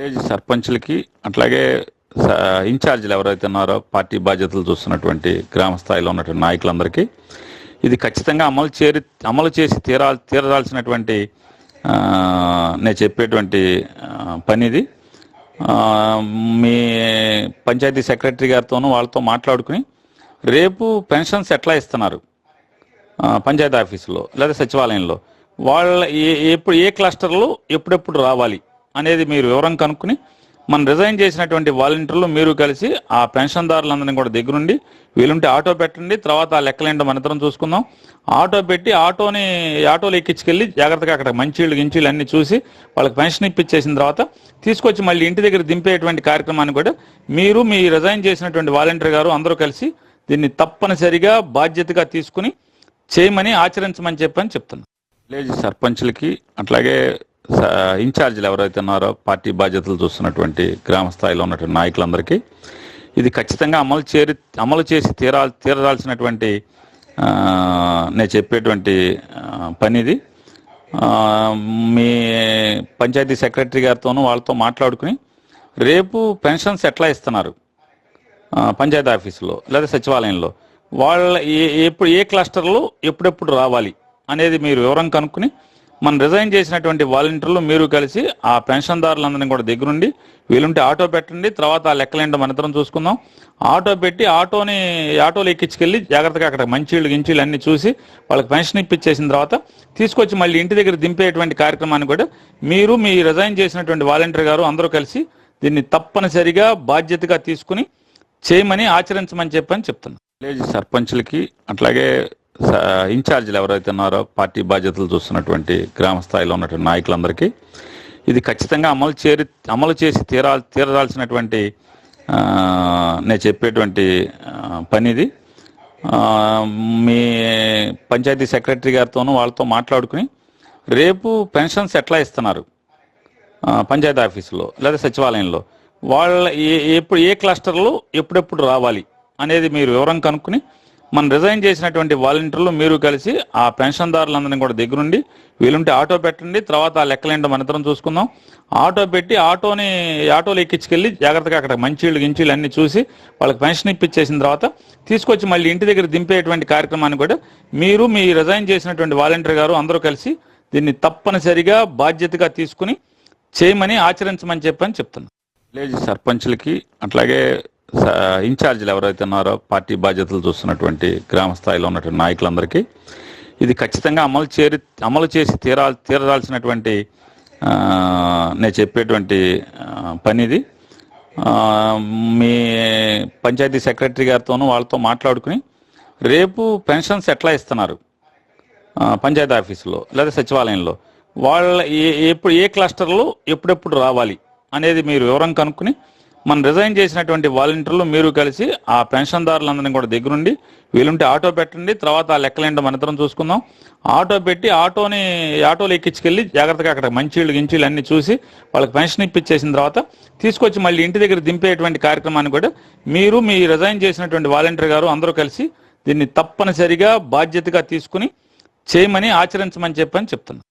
Village సర్పంచ్లకి అట్లాగే ఇన్ఛార్జీలు ఎవరైతే ఉన్నారో పార్టీ బాధ్యతలు చూస్తున్నటువంటి గ్రామ స్థాయిలో ఉన్నటువంటి నాయకులందరికీ ఇది ఖచ్చితంగా అమలు చేరి అమలు చేసి తీరా తీరాల్సినటువంటి నేను చెప్పేటువంటి పని ఇది మీ పంచాయతీ సెక్రటరీ గారితోనూ వాళ్ళతో మాట్లాడుకుని రేపు పెన్షన్స్ ఎట్లా ఇస్తున్నారు? పంచాయతీ ఆఫీసులో లేదా సచివాలయంలో. వాళ్ళ ఎప్పుడు ఏ క్లస్టర్లో ఎప్పుడెప్పుడు రావాలి? అనేది మీరు వివరం కనుక్కుని మనం రిజైన్ చేసినటువంటి వాలంటీర్లు మీరు కలిసి ఆ పెన్షన్దారులందరినీ కూడా దగ్గరుండి వీలుంటే ఆటో పెట్టండి తర్వాత ఆ లెక్కలేంటో మన ఇద్దరం చూసుకుందాం. ఆటో పెట్టి ఆటోని ఆటోలో ఎక్కించుకెళ్ళి జాగ్రత్తగా అక్కడ మంచీళ్ళు గించీళ్ళు అన్ని చూసి వాళ్ళకి పెన్షన్ ఇప్పించేసిన తర్వాత తీసుకొచ్చి మళ్ళీ ఇంటి దగ్గర దింపేటువంటి కార్యక్రమాన్ని కూడా మీరు మీ రిజైన్ చేసినటువంటి వాలంటీర్ గారు అందరూ కలిసి దీన్ని తప్పనిసరిగా బాధ్యతగా తీసుకుని చేయమని ఆచరించమని చెప్పని చెప్తున్నాను విలేజ్ సర్పంచ్లకి అట్లాగే ఇన్ఛార్జీలు ఎవరైతే ఉన్నారో పార్టీ బాధ్యతలు చూస్తున్నటువంటి గ్రామ స్థాయిలో ఉన్నటువంటి నాయకులందరికీ ఇది ఖచ్చితంగా అమలు చేరి అమలు చేసి తీరా తీరాల్సినటువంటి నేను చెప్పేటువంటి పని ఇది మీ పంచాయతీ సెక్రటరీ గారితోనూ వాళ్ళతో మాట్లాడుకుని రేపు పెన్షన్స్ ఎట్లా ఇస్తున్నారు? పంచాయతీ ఆఫీసులో లేదా సచివాలయంలో. వాళ్ళ ఏ ఎప్పుడు ఏ క్లస్టర్లో ఎప్పుడెప్పుడు రావాలి అనేది మీరు వివరం కనుక్కుని మనం రిజైన్ చేసినటువంటి వాలంటీర్లు మీరు కలిసి ఆ పెన్షన్దారులందరినీ కూడా దగ్గరుండి వీలుంటే ఆటో పెట్టండి తర్వాత ఆ లెక్కలేంటో మన చూసుకుందాం. ఆటో పెట్టి ఆటోని ఆటోలో ఎక్కించుకెళ్ళి జాగ్రత్తగా అక్కడ మంచీళ్ళు గించీళ్ళు అన్ని చూసి వాళ్ళకి పెన్షన్ ఇప్పించేసిన తర్వాత తీసుకొచ్చి మళ్ళీ ఇంటి దగ్గర దింపేటువంటి కార్యక్రమాన్ని కూడా మీరు మీ రిజైన్ చేసినటువంటి వాలంటీర్ గారు అందరూ కలిసి దీన్ని తప్పనిసరిగా బాధ్యతగా తీసుకుని చేయమని ఆచరించమని చెప్పని చెప్తున్నాను విలేజ్ సర్పంచ్లకి అట్లాగే ఇన్ఛార్జీలు ఎవరైతే ఉన్నారో పార్టీ బాధ్యతలు చూస్తున్నటువంటి గ్రామ స్థాయిలో ఉన్నటువంటి నాయకులందరికీ ఇది ఖచ్చితంగా అమలు చేరి అమలు చేసి తీరా తీరాల్సినటువంటి నేను చెప్పేటువంటి పని ఇది మీ పంచాయతీ సెక్రటరీ గారితోనూ వాళ్ళతో మాట్లాడుకుని రేపు పెన్షన్స్ ఎట్లా ఇస్తున్నారు? పంచాయతీ ఆఫీసులో లేదా సచివాలయంలో వాళ్ళ ఏ ఎప్పుడు ఏ క్లస్టర్లో ఎప్పుడెప్పుడు రావాలి అనేది మీరు వివరం కనుక్కుని మనం రిజైన్ చేసినటువంటి వాలంటీర్లు మీరు కలిసి ఆ పెన్షన్దారులందరినీ కూడా దగ్గరుండి వీలుంటే ఆటో పెట్టండి తర్వాత ఆ లెక్కలేంటో మన చూసుకుందాం. ఆటో పెట్టి ఆటోని ఆటోలో ఎక్కించుకెళ్ళి జాగ్రత్తగా అక్కడ మంచీళ్ళు గించీళ్ళు అన్ని చూసి వాళ్ళకి పెన్షన్ ఇప్పించేసిన తర్వాత తీసుకొచ్చి మళ్ళీ ఇంటి దగ్గర దింపేటువంటి కార్యక్రమాన్ని కూడా మీరు మీ రిజైన్ చేసినటువంటి వాలంటీర్ గారు అందరూ కలిసి దీన్ని తప్పనిసరిగా బాధ్యతగా తీసుకుని చేయమని ఆచరించమని చెప్పని చెప్తున్నాను విలేజ్ సర్పంచ్లకి అట్లాగే ఇన్ఛార్జీలు ఎవరైతే ఉన్నారో పార్టీ బాధ్యతలు చూస్తున్నటువంటి గ్రామ స్థాయిలో ఉన్నటువంటి నాయకులందరికీ ఇది ఖచ్చితంగా అమలు చేరి అమలు చేసి తీరా తీరాల్సినటువంటి నేను చెప్పేటువంటి పని ఇది మీ పంచాయతీ సెక్రటరీ గారితోనూ వాళ్ళతో మాట్లాడుకుని రేపు పెన్షన్స్ ఎట్లా ఇస్తున్నారు? పంచాయతీ ఆఫీసులో లేదా సచివాలయంలో. వాళ్ళ ఏ ఎప్పుడు ఏ క్లస్టర్లు ఎప్పుడెప్పుడు రావాలి అనేది మీరు వివరం కనుక్కుని మనం రిజైన్ చేసినటువంటి వాలంటీర్లు మీరు కలిసి ఆ పెన్షన్దారులందరినీ కూడా దగ్గరుండి వీలుంటే ఆటో పెట్టండి తర్వాత ఆ లెక్కలేంటో మన చూసుకుందాం. ఆటో పెట్టి ఆటోని ఆటోలో ఎక్కించుకెళ్ళి జాగ్రత్తగా అక్కడ మంచీళ్ళు గించీళ్ళు అన్ని చూసి వాళ్ళకి పెన్షన్ ఇప్పించేసిన తర్వాత తీసుకొచ్చి మళ్ళీ ఇంటి దగ్గర దింపేటువంటి కార్యక్రమాన్ని కూడా మీరు మీ రిజైన్ చేసినటువంటి వాలంటీర్ గారు అందరూ కలిసి దీన్ని తప్పనిసరిగా బాధ్యతగా తీసుకుని చేయమని ఆచరించమని చెప్పని చెప్తున్నాను